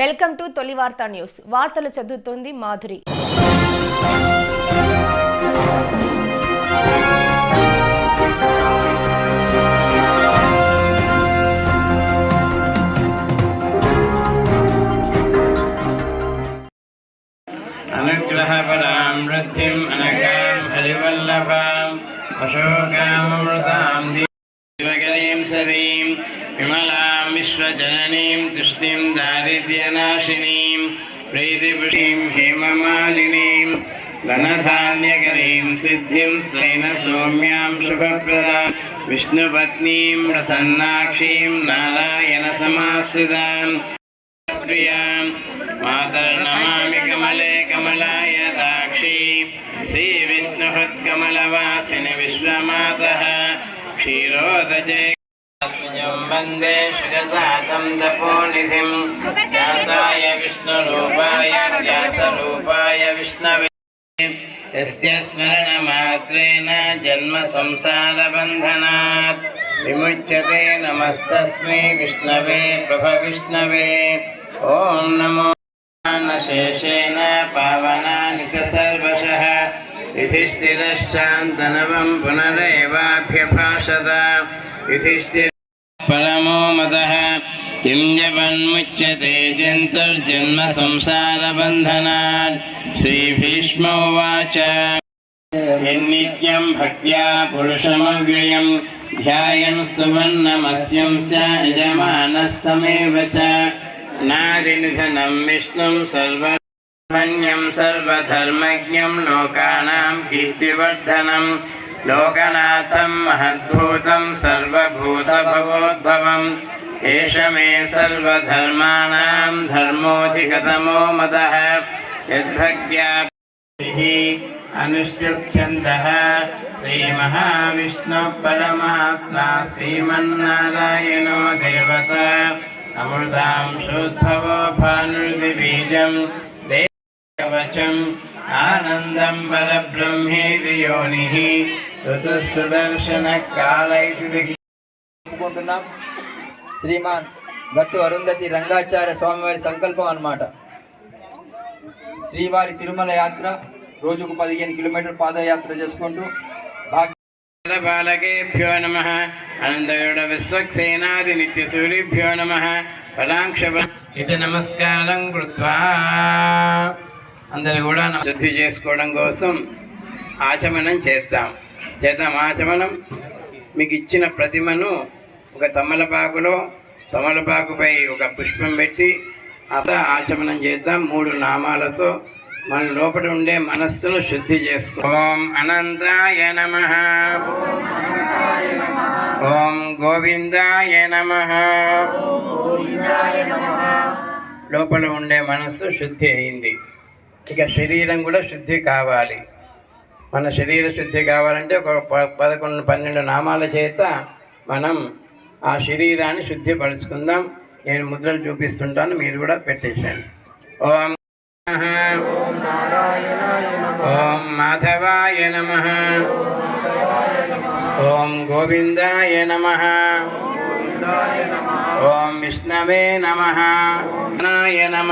Welcome to తొలి వార్తా news. వార్తలు చదువుతోంది మాధురి. అనుగ్రహపరాం వృద్ధిం అనగాం హరివల్లభాం అశోకామృతాం దారిద్ర్యనాశినీం ప్రీతిపుషీం హేమమాలినీం ధనధాన్యకరీం సిద్ధిం స్వైన సౌమ్యాం శుభప్రదాం విష్ణుపత్నీం ప్రసన్నాక్షీం నారాయణ సమాశ్రితాం ప్రియాం మాతర్నమామి కమలే కమలాయ దాక్షీ శ్రీవిష్ణుహత్కమలవాసిని वंदे श्रीजातं तपोनिधिं व्यासाय विष्णुरूपाय, व्यासरूपाय जन्म संसार बंधना जन्मसंसारबन्धनात्। विमुच्यते नमस्तस्मै विष्णवे प्रभविष्णवे ओं नमो शेषेण पावना च सर्वशः युधिष्ठिरश्चान्तनवं पुनरेवाभ्यभाषत परमो मदः किं जपन्मुच्यते जन्तुर्जन्म संसारबन्धनात् श्रीभीष्मोवाच यन्नित्यं भक्त्या पुरुषमव्ययं ध्यायन् स्तुवन्नमस्यं च यजमानस्तमेव च। नादिनिधनं विष्णुं सर्वधर्मज्ञं लोकानां कीर्तिवर्धनं लोकनाथं महद्भूतं सर्वभूतभवोद्भवम्। एष मे सर्वधर्माणां धर्मोऽधिकतमो मदः यद्भक्त्या अनुष्ठच्छन्दः श्रीमहाविष्णुः परमात्मा श्रीमन्नारायणो देवता अमृतां शोद्भवो भानुर्दिबीजं देववचम्। आनन्दं परब्रह्मेति योनिः ऋतुसुदर्शनकाल इति చెప్పుకుంటున్నాం శ్రీమాన్ గట్టు అరుంధతి రంగాచార్య స్వామివారి సంకల్పం అన్నమాట శ్రీవారి తిరుమల యాత్ర రోజుకు పదిహేను కిలోమీటర్ పాదయాత్ర చేసుకుంటూ భాగ్య బాలకేభ్యో నమ అనంతగౌడ విశ్వక్సేనాది నిత్యసూరిభ్యో నమ పరాంక్ష ఇది నమస్కారం కృత్వా అందరిని కూడా శుద్ధి చేసుకోవడం కోసం ఆచమనం చేద్దాం. చేద్దాం ఆచమనం. మీకు ఇచ్చిన ప్రతిమను ఒక తమలపాకులో తమలపాకుపై ఒక పుష్పం పెట్టి అత ఆచమనం చేద్దాం మూడు నామాలతో. మన లోపల ఉండే మనస్సును శుద్ధి చేసుకో. ఓం అనంతాయ నమ. ఓం గోవిందాయ నమ. లోపల ఉండే మనస్సు శుద్ధి అయింది. ఇక శరీరం కూడా శుద్ధి కావాలి. మన శరీర శుద్ధి కావాలంటే ఒక ప- పదకొండు పన్నెండు నామాల చేత మనం ఆ శరీరాన్ని శుద్ధిపరుచుకుందాం. నేను ముద్రలు చూపిస్తుంటాను మీరు కూడా పెట్టేశాను ఓం ఓం మాధవాయ నమ. ఓం గోవిందాయ నమ. ఓం విష్ణవే నమ. నాయ నమ.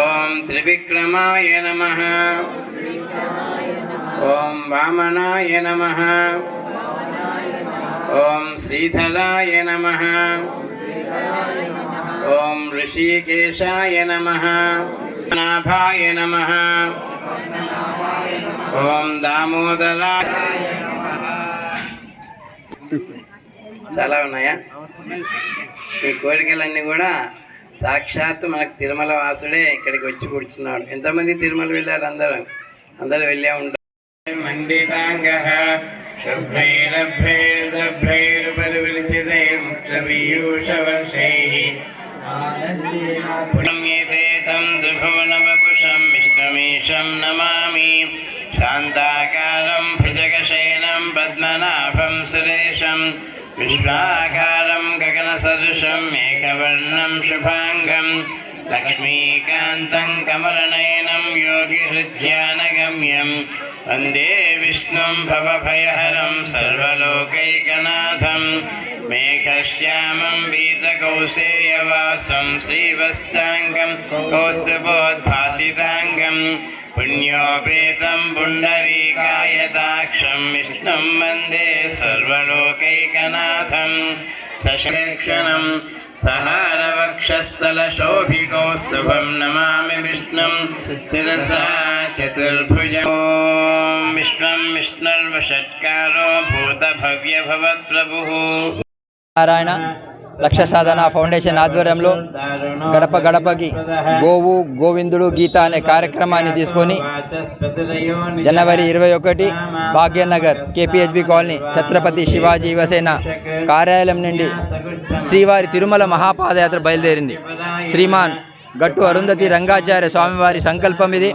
ఓం త్రివిక్రమాయ నమ. ఓం వామనాయ నమ. ఓం శ్రీధరాయ నమ. ఓం ఋషికేశాయ నమ. నాభాయ నమ. ఓం దామోదరాయ చాలా ఉన్నాయా? ఈ కోరికలన్నీ కూడా సాక్షాత్తు మనకు తిరుమల వాసుడే ఇక్కడికి వచ్చి కూర్చున్నాడు. ఎంతమంది తిరుమల వెళ్ళారు అందరూ? అందరూ వెళ్ళే ఉంటారు మండితాంగ. పుణ్యేతం త్రిభువనవపుషం నమామి. శాంతాకారం భుజగశయనం పద్మనాభం సురేశం. విశ్వాకారం सदृशं मेघवर्णं शुभाङ्गं लक्ष्मीकान्तं कमलनयनं योगिहृद्यानगम्यं वंदे विष्णुं भवभयहरं सर्वलोकैकनाथं मेघश्यामं वीतकौसेयवासं श्रीवस्ताङ्गं कौस्तुभोद्भासिताङ्गम् पुण्योपेतं पुण्डरीकायताक्षं विष्णुं वंदे सर्वलोकैकनाथम् शशनेक्षणम् सहारवक्षस्थलशोभिकौस्तुभं नमामि विष्णुं शिरसा चतुर्भुजं विश्वं विष्णुर्वषट्कारो भूतभव्यभवत्प्रभुः नारायण। లక్ష్య సాధన ఫౌండేషన్ ఆధ్వర్యంలో గడప గడపకి గోవు గోవిందుడు గీత అనే కార్యక్రమాన్ని తీసుకొని జనవరి ఇరవై ఒకటి భాగ్యనగర్ కేపీహెచ్బి కాలనీ ఛత్రపతి శివాజీ యువసేన కార్యాలయం నుండి శ్రీవారి తిరుమల మహాపాదయాత్ర బయలుదేరింది. శ్రీమాన్ గట్టు అరుంధతి రంగాచార్య స్వామివారి సంకల్పం ఇది.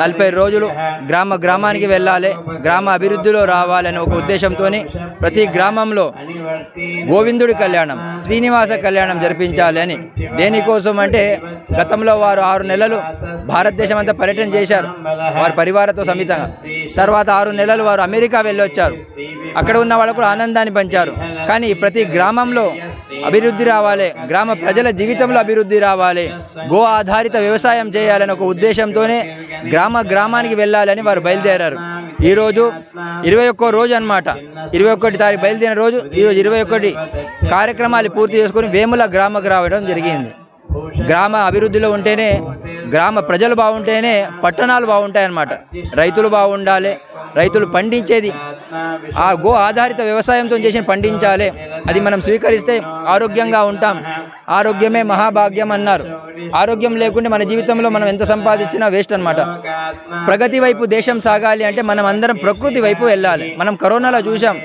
నలభై రోజులు గ్రామ గ్రామానికి వెళ్ళాలి. గ్రామ అభివృద్ధిలో రావాలనే ఒక ఉద్దేశంతో ప్రతి గ్రామంలో గోవిందుడి కళ్యాణం శ్రీనివాస కళ్యాణం జరిపించాలి అని. దేనికోసం అంటే గతంలో వారు ఆరు నెలలు భారతదేశం అంతా పర్యటన చేశారు. వారి పరివారంతో సమితంగా. తర్వాత ఆరు నెలలు వారు అమెరికా వెళ్ళొచ్చారు. అక్కడ ఉన్న వాళ్ళకు కూడా ఆనందాన్ని పంచారు. కానీ ప్రతి గ్రామంలో అభివృద్ధి రావాలి గ్రామ ప్రజల జీవితంలో అభివృద్ధి రావాలి గో ఆధారిత వ్యవసాయం చేయాలని ఒక ఉద్దేశంతోనే గ్రామ గ్రామానికి వెళ్ళాలని వారు బయలుదేరారు. ఈరోజు ఇరవై ఒక్కో రోజు అనమాట ఇరవై ఒకటి తారీఖు బయలుదేరిన రోజు ఈరోజు ఇరవై ఒకటి కార్యక్రమాలు పూర్తి చేసుకొని వేముల గ్రామకు రావడం జరిగింది. గ్రామ అభివృద్ధిలో ఉంటేనే గ్రామ ప్రజలు బాగుంటేనే పట్టణాలు బాగుంటాయన్నమాట రైతులు బాగుండాలి రైతులు పండించేది ఆ గో ఆధారిత వ్యవసాయంతో చేసిన పండించాలి అది మనం స్వీకరిస్తే ఆరోగ్యంగా ఉంటాం. ఆరోగ్యమే మహాభాగ్యం అన్నారు. ఆరోగ్యం లేకుంటే మన జీవితంలో మనం ఎంత సంపాదించినా వేస్ట్ అనమాట ప్రగతి వైపు దేశం సాగాలి అంటే మనం అందరం ప్రకృతి వైపు వెళ్ళాలి. మనం కరోనాలో చూసాం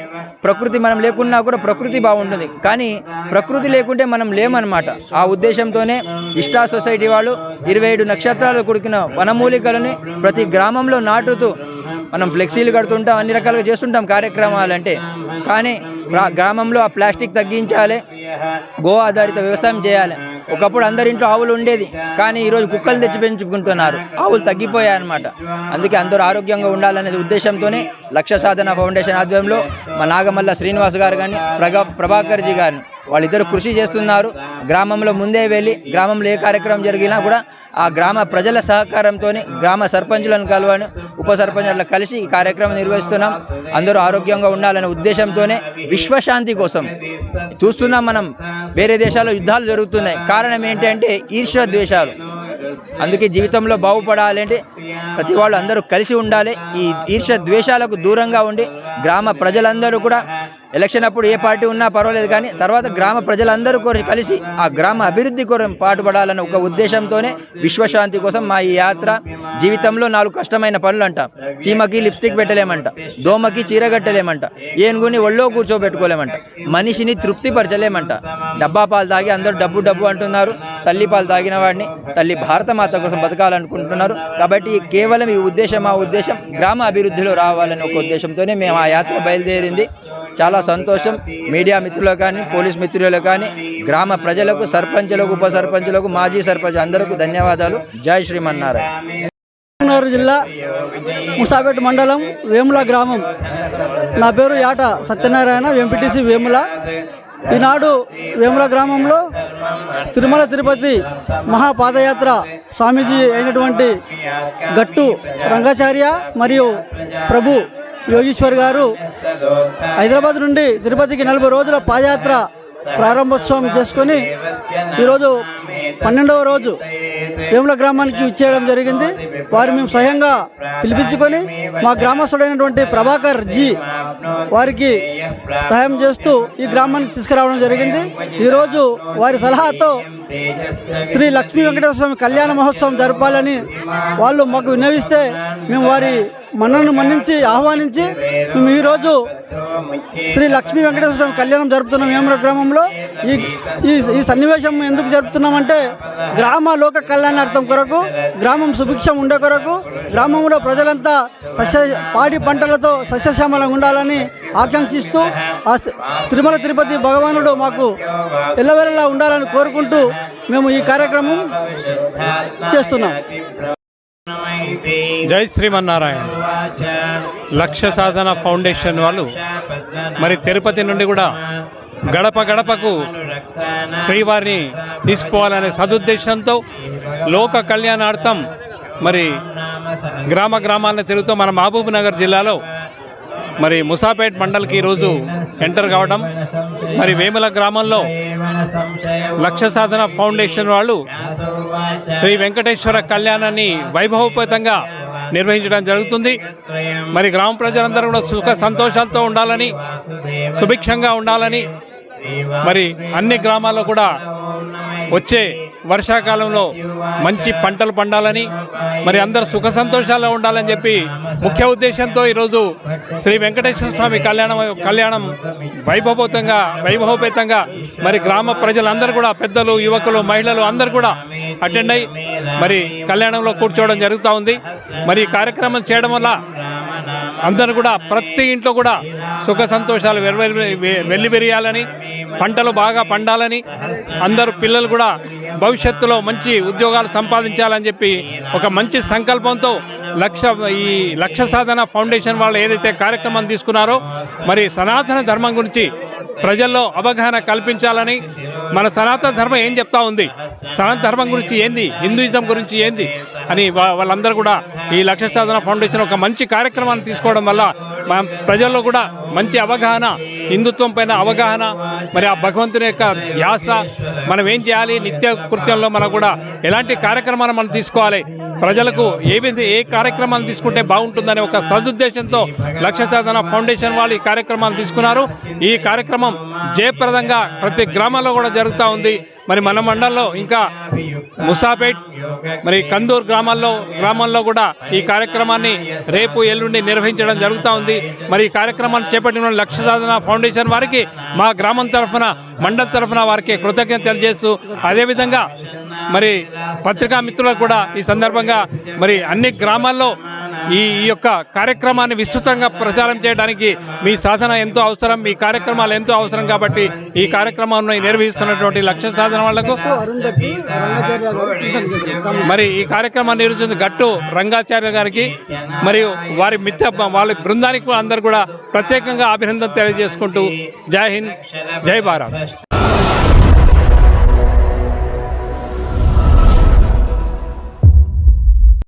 ప్రకృతి మనం లేకున్నా కూడా ప్రకృతి బాగుంటుంది. కానీ ప్రకృతి లేకుంటే మనం లేమన్నమాట. ఆ ఉద్దేశంతోనే ఇష్టా సొసైటీ వాళ్ళు ఇరవై ఏడు నక్షత్రాలు కుడికిన వనమూలికలని ప్రతి గ్రామంలో నాటుతూ మనం ఫ్లెక్సీలు కడుతుంటాం అన్ని రకాలుగా చేస్తుంటాం కార్యక్రమాలు అంటే కానీ గ్రామంలో ఆ ప్లాస్టిక్ తగ్గించాలి. గో ఆధారిత వ్యవసాయం చేయాలి. ఒకప్పుడు అందరింట్లో ఆవులు ఉండేది. కానీ ఈరోజు కుక్కలు తెచ్చి పెంచుకుంటున్నారు. ఆవులు తగ్గిపోయాయి అనమాట అందుకే అందరూ ఆరోగ్యంగా ఉండాలనే ఉద్దేశంతోనే లక్ష్య సాధన ఫౌండేషన్ ఆధ్వర్యంలో మా నాగమల్ల శ్రీనివాస్ గారు కానీ ప్రగా ప్రభాకర్జీ గారిని వాళ్ళిద్దరు కృషి చేస్తున్నారు. గ్రామంలో ముందే వెళ్ళి గ్రామంలో ఏ కార్యక్రమం జరిగినా కూడా ఆ గ్రామ ప్రజల సహకారంతో గ్రామ సర్పంచులను కలవని ఉప సర్పంచులను కలిసి ఈ కార్యక్రమం నిర్వహిస్తున్నాం. అందరూ ఆరోగ్యంగా ఉండాలనే ఉద్దేశంతోనే విశ్వశాంతి కోసం చూస్తున్నాం మనం. వేరే దేశాల్లో యుద్ధాలు జరుగుతున్నాయి. కారణం ఏంటంటే ఈర్ష్య ద్వేషాలు. అందుకే జీవితంలో బాగుపడాలి అంటే ప్రతి వాళ్ళు అందరూ కలిసి ఉండాలి. ఈ ఈర్ష ద్వేషాలకు దూరంగా ఉండి గ్రామ ప్రజలందరూ కూడా ఎలక్షన్ అప్పుడు ఏ పార్టీ ఉన్నా పర్వాలేదు కానీ తర్వాత గ్రామ ప్రజలందరూ కూడా కలిసి ఆ గ్రామ అభివృద్ధి కోసం పాటుపడాలన్న ఒక ఉద్దేశంతోనే విశ్వశాంతి కోసం మా ఈ యాత్ర జీవితంలో నాలుగు కష్టమైన పనులు అంట చీమకి లిప్స్టిక్ పెట్టలేమంట దోమకి చీర కట్టలేమంట ఏనుగుని ఒళ్ళో కూర్చోబెట్టుకోలేమంట మనిషిని తృప్తిపరచలేమంట. డబ్బా పాలు తాగి అందరూ డబ్బు డబ్బు అంటున్నారు తల్లి పాలు తాగిన వాడిని తల్లి భారతమాత కోసం బతకాలనుకుంటున్నారు. కాబట్టి కేవలం ఈ ఉద్దేశం ఆ ఉద్దేశం గ్రామ అభివృద్ధిలో రావాలనే ఒక ఉద్దేశంతోనే మేము ఆ యాత్ర బయలుదేరింది. చాలా సంతోషం. మీడియా మిత్రులకు కానీ పోలీస్ మిత్రులకు కానీ గ్రామ ప్రజలకు సర్పంచులకు ఉప సర్పంచులకు మాజీ సర్పంచ్ అందరికీ ధన్యవాదాలు. జై శ్రీమన్నారాయణ. కరీంనగర్ జిల్లా ముసాపేట మండలం వేముల గ్రామం. నా పేరు యాట సత్యనారాయణ ఎంపీటీసీ వేముల. ఈనాడు వేముల గ్రామంలో తిరుమల తిరుపతి మహాపాదయాత్ర స్వామీజీ అయినటువంటి గట్టు రంగాచార్య మరియు ప్రభు యోగేశ్వర్ గారు హైదరాబాద్ నుండి తిరుపతికి నలభై రోజుల పాదయాత్ర ప్రారంభోత్సవం చేసుకొని ఈరోజు పన్నెండవ రోజు వేముల గ్రామానికి ఇచ్చేయడం జరిగింది. వారు మేము స్వయంగా పిలిపించుకొని మా గ్రామస్తుడైనటువంటి ప్రభాకర్ జీ వారికి సహాయం చేస్తూ ఈ గ్రామానికి తీసుకురావడం జరిగింది. ఈరోజు వారి సలహాతో శ్రీ లక్ష్మీ వెంకటేశ్వర స్వామి కళ్యాణ మహోత్సవం జరపాలని వాళ్ళు మాకు విన్నవిస్తే మేము వారి మనల్ని మన్నించి ఆహ్వానించి మేము ఈరోజు శ్రీ లక్ష్మీ వెంకటేశ్వర స్వామి కళ్యాణం జరుపుతున్నాం వేముల గ్రామంలో. ఈ ఈ సన్నివేశం ఎందుకు జరుపుతున్నామంటే గ్రామ లోక కళ్యాణార్థం కొరకు గ్రామం సుభిక్షం ఉండే కొరకు గ్రామంలో ప్రజలంతా సస్య పాడి పంటలతో సస్యశ్యామలంగా ఉండాలని ఆకాంక్షిస్తూ ఆ తిరుమల తిరుపతి భగవానుడు మాకు ఎల్లవెల్లలా ఉండాలని కోరుకుంటూ మేము ఈ కార్యక్రమం చేస్తున్నాం. జై శ్రీమన్నారాయణ. లక్ష్య సాధన ఫౌండేషన్ వాళ్ళు మరి తిరుపతి నుండి కూడా గడప గడపకు శ్రీవారిని తీసుకోవాలనే సదుద్దేశంతో లోక కళ్యాణార్థం మరి గ్రామ గ్రామాలను తిరుగుతూ మన మహబూబ్ నగర్ జిల్లాలో మరి ముసాపేట్ మండల్కి ఈరోజు ఎంటర్ కావడం మరి వేముల గ్రామంలో లక్ష్య సాధన ఫౌండేషన్ వాళ్ళు శ్రీ వెంకటేశ్వర కళ్యాణాన్ని వైభవోపేతంగా నిర్వహించడం జరుగుతుంది. మరి గ్రామ ప్రజలందరూ కూడా సుఖ సంతోషాలతో ఉండాలని సుభిక్షంగా ఉండాలని మరి అన్ని గ్రామాల్లో కూడా వచ్చే వర్షాకాలంలో మంచి పంటలు పండాలని మరి అందరు సుఖ సంతోషాలు ఉండాలని చెప్పి ముఖ్య ఉద్దేశంతో ఈరోజు శ్రీ వెంకటేశ్వర స్వామి కళ్యాణం కళ్యాణం వైభవోతంగా వైభవోపేతంగా మరి గ్రామ ప్రజలందరూ కూడా పెద్దలు యువకులు మహిళలు అందరూ కూడా అటెండ్ అయ్యి మరి కళ్యాణంలో కూర్చోవడం జరుగుతూ ఉంది. మరి ఈ కార్యక్రమం చేయడం వల్ల అందరూ కూడా ప్రతి ఇంట్లో కూడా సుఖ సంతోషాలు వెళ్ళిపెరియాలని పంటలు బాగా పండాలని అందరూ పిల్లలు కూడా భవిష్యత్తులో మంచి ఉద్యోగాలు సంపాదించాలని చెప్పి ఒక మంచి సంకల్పంతో లక్ష ఈ లక్ష్య సాధన ఫౌండేషన్ వాళ్ళు ఏదైతే కార్యక్రమం తీసుకున్నారో మరి సనాతన ధర్మం గురించి ప్రజల్లో అవగాహన కల్పించాలని మన సనాతన ధర్మం ఏం చెప్తా ఉంది? సనాతన ధర్మం గురించి ఏంది? హిందూయిజం గురించి ఏంది? అని వాళ్ళందరూ కూడా ఈ లక్ష్య సాధన ఫౌండేషన్ ఒక మంచి కార్యక్రమాన్ని తీసుకోవడం వల్ల మన ప్రజల్లో కూడా మంచి అవగాహన హిందుత్వం పైన అవగాహన మరి ఆ భగవంతుని యొక్క ధ్యాస మనం ఏం చేయాలి? నిత్య కృత్యంలో మనం కూడా ఎలాంటి కార్యక్రమాలు మనం తీసుకోవాలి? ప్రజలకు ఏ ఏ కార్యక్రమాలు తీసుకుంటే బాగుంటుందనే ఒక సదుద్దేశంతో లక్ష్య సాధన ఫౌండేషన్ వాళ్ళు ఈ కార్యక్రమాలు తీసుకున్నారు. ఈ కార్యక్రమం జయప్రదంగా ప్రతి గ్రామంలో కూడా జరుగుతూ ఉంది. మరి మన మండలంలో ఇంకా ముసాపేట్ మరి కందూర్ గ్రామాల్లో గ్రామంలో కూడా ఈ కార్యక్రమాన్ని రేపు ఎల్లుండి నిర్వహించడం జరుగుతూ ఉంది. మరి ఈ కార్యక్రమాన్ని చేపట్టిన లక్ష్య సాధన ఫౌండేషన్ వారికి మా గ్రామం తరఫున మండల తరఫున వారికి కృతజ్ఞత తెలియజేస్తూ అదేవిధంగా మరి పత్రికా మిత్రులకు కూడా ఈ సందర్భంగా మరి అన్ని గ్రామాల్లో ఈ ఈ యొక్క కార్యక్రమాన్ని విస్తృతంగా ప్రచారం చేయడానికి మీ సాధన ఎంతో అవసరం మీ కార్యక్రమాలు ఎంతో అవసరం కాబట్టి ఈ కార్యక్రమాన్ని నిర్వహిస్తున్నటువంటి లక్ష్య సాధన వాళ్ళకు మరి ఈ కార్యక్రమాన్ని నిర్వహిస్తున్న గట్టు రంగాచార్య గారికి మరియు వారి మిత్ర వాళ్ళ బృందానికి కూడా అందరు కూడా ప్రత్యేకంగా అభినందన తెలియజేసుకుంటూ జై హింద్ జై భారత్.